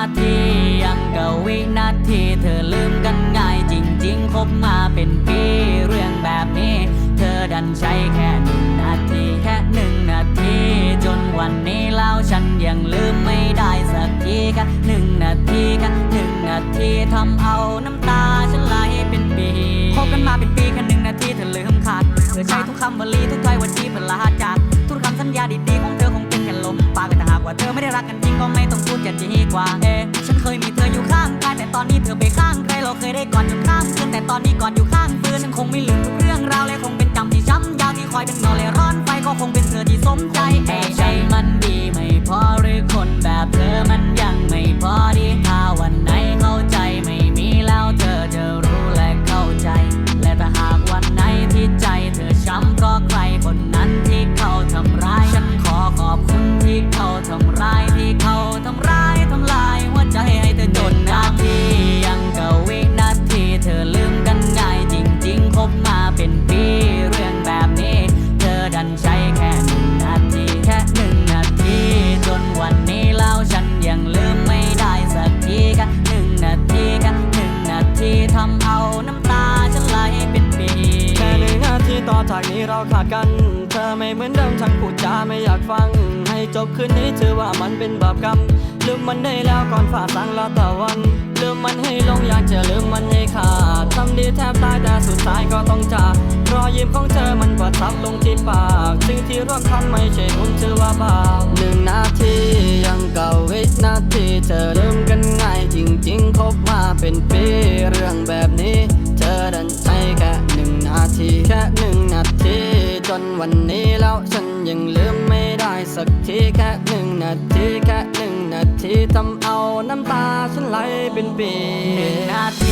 าทียังกับวินาทีเธอลืมกันง่ายจริงๆ คบมาเป็นปีเรื่องแบบนี้ เธอดันใช้แค่หนึ่งนาทีแค่หนึ่งนาที จนวันนี้แล้วฉันยังลืมไม่ได้สักทีแค่หนึ่งนาทีแค่หนึ่งนาทีทำเอาน้ำตาฉันไหลเป็นปีคบกันมาเป็นปีแค่หนึ่งนาทีเธอลืมขาดเธอใช้ทุกคำวลี ไม่ได้รักกันจริงก็ไม่ต้องพูดจะดีกว่าเอฉันเคยมีเธออยู่ข้างกายแต่ตอนนี้เธอไปข้างใครเราเคยได้กอดอยู่ข้างคืนแต่ตอนนี้กอดอยู่ข้างฟืนฉันคงไม่ลืมทุกเรื่องราวเลยคงเป็นจำที่ช้ำยาวที่คอยดึงเงาเลยร้อนไฟก็คงเป็นเธอที่สมใจเอ๊ะใช่มันดีไม่พอหรือคนแบบเธอมันยังไม่พอ จากนี้เราขาดกัน เธอไม่เหมือนเดิมช่างพูดจาไม่อยากฟัง ให้จบคืนนี้ถือว่ามันเป็นบาปกรรม ลืมมันได้แล้วก่อนฝ่าสังละตะวัน ลืมมันให้ลงอยากจะลืมมันให้ขาดทำดีแทบตายแต่สุดท้ายก็ต้องจากรอยยิ้มของเธอมันประทับลงที่ปากสิ่งที่ร่วมทำไม่ใช่บุญถือว่าบาปหนึ่งนาทียังเก่าวินาทีเธอลืมกันง่ายจริงๆคบมาเป็นปีเรื่องแบบนี้ เธอดันใช้แค่หนึ่งนาทีแค่หนึ่ง นวันนี้แล้วฉันยังลืมไม่ได้สักทีแค่หนึ่งนาทีแค่หนึ่งนาทีทำเอาน้ำตาฉันไหลเป็นปีหนึ่งนาที